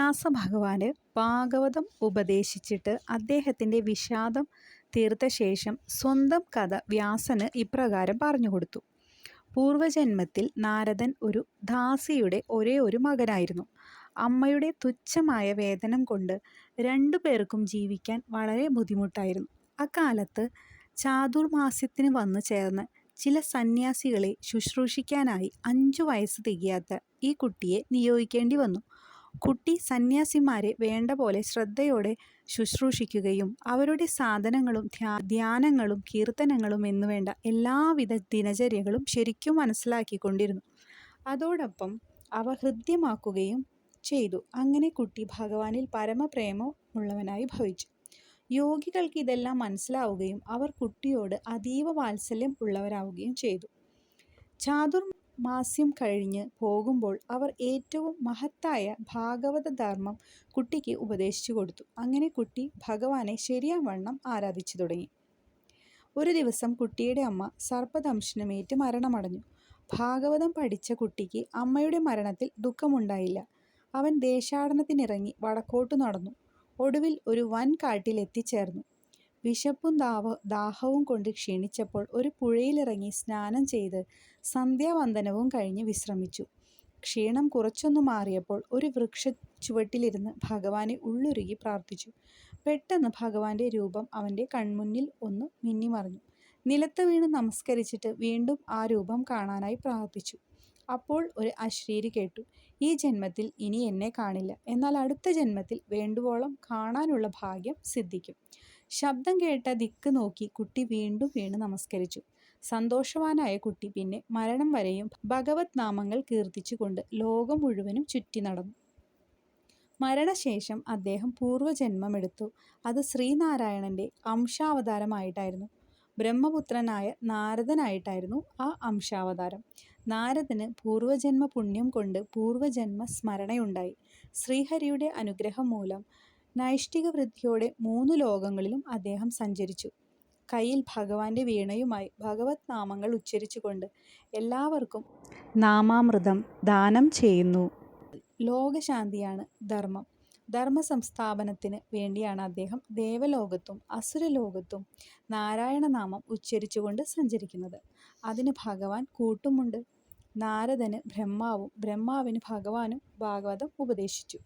വ്യാസ ഭഗവാന് ഭാഗവതം ഉപദേശിച്ചിട്ട് അദ്ദേഹത്തിന്റെ വിഷാദം തീർത്ത ശേഷം സ്വന്തം കഥ വ്യാസന് ഇപ്രകാരം പറഞ്ഞു കൊടുത്തു പൂർവജന്മത്തിൽ നാരദൻ ഒരു ദാസിയുടെ ഒരേ ഒരു മകനായിരുന്നു. അമ്മയുടെ തുച്ഛമായ വേതനം കൊണ്ട് രണ്ടു പേർക്കും ജീവിക്കാൻ വളരെ ബുദ്ധിമുട്ടായിരുന്നു. അക്കാലത്ത് ചാതുർമാസ്യത്തിന് വന്നു ചേർന്ന് ചില സന്യാസികളെ ശുശ്രൂഷിക്കാനായി അഞ്ചു വയസ്സ് തികയാത്ത ഈ കുട്ടിയെ നിയോഗിക്കേണ്ടി വന്നു. കുട്ടി സന്യാസിമാരെ വേണ്ട പോലെ ശ്രദ്ധയോടെ ശുശ്രൂഷിക്കുകയും അവരുടെ സാധനങ്ങളും ധ്യാനങ്ങളും കീർത്തനങ്ങളും എന്നുവേണ്ട എല്ലാവിധ ദിനചര്യകളും ശരിക്കും മനസ്സിലാക്കിക്കൊണ്ടിരുന്നു. അതോടൊപ്പം അവ ഹൃദ്യമാക്കുകയും ചെയ്തു. അങ്ങനെ കുട്ടി ഭഗവാനിൽ പരമപ്രേമമുള്ളവനായി ഭവിച്ചു. യോഗികൾക്ക് ഇതെല്ലാം മനസ്സിലാവുകയും അവർ കുട്ടിയോട് അതീവ വാത്സല്യം ഉള്ളവരാവുകയും ചെയ്തു. ചാതുർമാസ്യം കഴിഞ്ഞ് പോകുമ്പോൾ അവർ ഏറ്റവും മഹത്തായ ഭാഗവത ധർമ്മം കുട്ടിക്ക് ഉപദേശിച്ചു കൊടുത്തു. അങ്ങനെ കുട്ടി ഭഗവാനെ ശരിയാവണ്ണം ആരാധിച്ചു തുടങ്ങി. ഒരു ദിവസം കുട്ടിയുടെ അമ്മ സർപ്പദംശനമേറ്റ് മരണമടഞ്ഞു. ഭാഗവതം പഠിച്ച കുട്ടിക്ക് അമ്മയുടെ മരണത്തിൽ ദുഃഖമുണ്ടായില്ല. അവൻ ദേശാടനത്തിനിറങ്ങി വടക്കോട്ടു നടന്നു. ഒടുവിൽ ഒരു വൻ കാട്ടിൽ എത്തിച്ചേർന്നു. വിശപ്പും ദാവ ദാഹവും കൊണ്ട് ക്ഷീണിച്ചപ്പോൾ ഒരു പുഴയിലിറങ്ങി സ്നാനം ചെയ്ത് സന്ധ്യാവന്ദനവും കഴിഞ്ഞ് വിശ്രമിച്ചു. ക്ഷീണം കുറച്ചൊന്നു മാറിയപ്പോൾ ഒരു വൃക്ഷ ചുവട്ടിലിരുന്ന് ഭഗവാനെ ഉള്ളുരുകി പ്രാർത്ഥിച്ചു. പെട്ടെന്ന് ഭഗവാന്റെ രൂപം അവന്റെ കൺമുന്നിൽ ഒന്ന് മിന്നിമറിഞ്ഞു. നിലത്ത് വീണ് നമസ്കരിച്ചിട്ട് വീണ്ടും ആ രൂപം കാണാനായി പ്രാർത്ഥിച്ചു. അപ്പോൾ ഒരു അശ്രീരി കേട്ടു ഈ ജന്മത്തിൽ ഇനി എന്നെ കാണില്ല. എന്നാൽ അടുത്ത ജന്മത്തിൽ വേണ്ടുവോളം കാണാനുള്ള ഭാഗ്യം സിദ്ധിക്കും. ശബ്ദം കേട്ട ദിക്ക് നോക്കി കുട്ടി വീണ്ടും വീണ് നമസ്കരിച്ചു. സന്തോഷവാനായ കുട്ടി പിന്നെ മരണം വരെയും ഭഗവത് നാമങ്ങൾ കീർത്തിച്ചുകൊണ്ട് ലോകം മുഴുവനും ചുറ്റി നടന്നു. മരണശേഷം അദ്ദേഹം പൂർവജന്മമെടുത്തു. അത് ശ്രീനാരായണന്റെ അംശാവതാരമായിട്ടായിരുന്നു. ബ്രഹ്മപുത്രനായ നാരദനായിട്ടായിരുന്നു ആ അംശാവതാരം. നാരദന് പൂർവജന്മ പുണ്യം കൊണ്ട് പൂർവജന്മ സ്മരണയുണ്ടായി. ശ്രീഹരിയുടെ അനുഗ്രഹം മൂലം നൈഷ്ഠിക വൃദ്ധിയോടെ മൂന്ന് ലോകങ്ങളിലും അദ്ദേഹം സഞ്ചരിച്ചു. കയ്യിൽ ഭഗവാന്റെ വീണയുമായി ഭഗവത് നാമങ്ങൾ ഉച്ചരിച്ചുകൊണ്ട് എല്ലാവർക്കും നാമാമൃതം ദാനം ചെയ്യുന്നു. ലോകശാന്തിയാണ് ധർമ്മം. ധർമ്മ സംസ്ഥാപനത്തിന് വേണ്ടിയാണ് അദ്ദേഹം ദേവലോകത്തും അസുരലോകത്തും നാരായണനാമം ഉച്ചരിച്ചുകൊണ്ട് സഞ്ചരിക്കുന്നത്. അതിന് ഭഗവാൻ കൂട്ടുമുണ്ട്. നാരദന് ബ്രഹ്മാവും ബ്രഹ്മാവിന് ഭഗവാനും ഭാഗവതം ഉപദേശിച്ചു.